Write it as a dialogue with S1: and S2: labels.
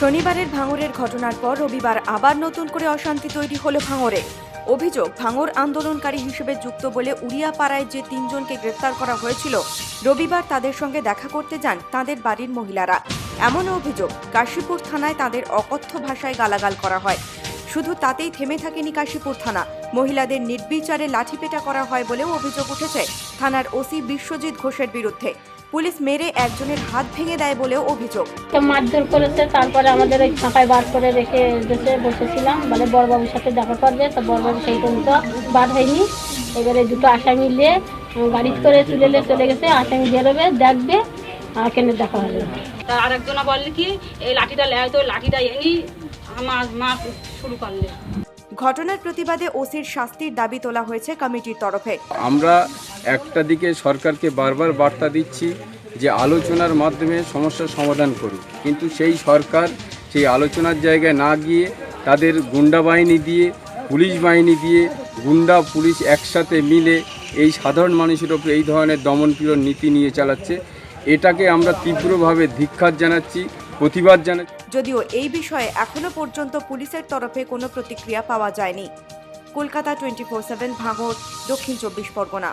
S1: শনিবারের ভাঙরের ঘটনার পর রবিবার আবার নতুন করে অশান্তি তৈরি হলো ভাঙরে। অভিযোগ, ভাঙর আন্দোলনকারী হিসেবে যুক্ত বলে উড়িয়াপাড়ায় যে তিনজনকে গ্রেফতার করা হয়েছিল, রবিবার তাদের সঙ্গে দেখা করতে যান তাদের বাড়ির মহিলারা। এমন অভিযোগ, কাশীপুর থানায় তাদের অকথ্য ভাষায় গালাগাল করা হয়। শুধু তাতেই থেমে থাকেনি কাশীপুর থানা। মহিলাদের নির্বিচারে লাঠিপেটা করা হয় বলেও অভিযোগ উঠেছে থানার ওসি বিশ্বজিৎ ঘোষের বিরুদ্ধে। পুলিশ মেরে একজনের হাত ভেঙে দেয় বলেও অভিযোগ।
S2: তো মারধর করেছে তারপরে আমাদের ওই ফাঁকায় বার করে রেখে দেশে বসেছিলাম। বলে বড়বাবুর সাথে দেখা করবে তো বড়বাবু সেই পর্যন্ত বার হয়নি। এবারে দুটো আসামি নিয়ে গাড়ি করে তুলে চলে গেছে আসামি বেরোবে দেখবে আর কেন দেখা হবে
S3: তা আরেকজনা বললে কি এই লাঠিটা লেয় তো লাঠিটা এনি আমার মা শুরু করলে।
S1: ঘটনার প্রতিবাদে ওসির শাস্তির দাবি তোলা হয়েছে কমিটির তরফে।
S4: আমরা একটা দিকে সরকারকে বারবার বার্তা দিচ্ছি যে আলোচনার মাধ্যমে সমস্যার সমাধান করুক। কিন্তু সেই সরকার সেই আলোচনার জায়গায় না গিয়ে তাদের গুন্ডা বাহিনী দিয়ে, পুলিশ বাহিনী দিয়ে, গুন্ডা পুলিশ একসাথে মিলে এই সাধারণ মানুষের ওপর এই ধরনের দমনপীড়ন নীতি নিয়ে চালাচ্ছে। এটাকে আমরা তীব্রভাবে ধিক্ষার জানাচ্ছি, প্রতিবাদ জানাচ্ছি।
S1: যদিও এই বিষয়ে এখনও পর্যন্ত পুলিশের তরফে কোনো প্রতিক্রিয়া পাওয়া যায়নি। Kolkata twenty four seven Bhangar দক্ষিণ চব্বিশ পরগনা।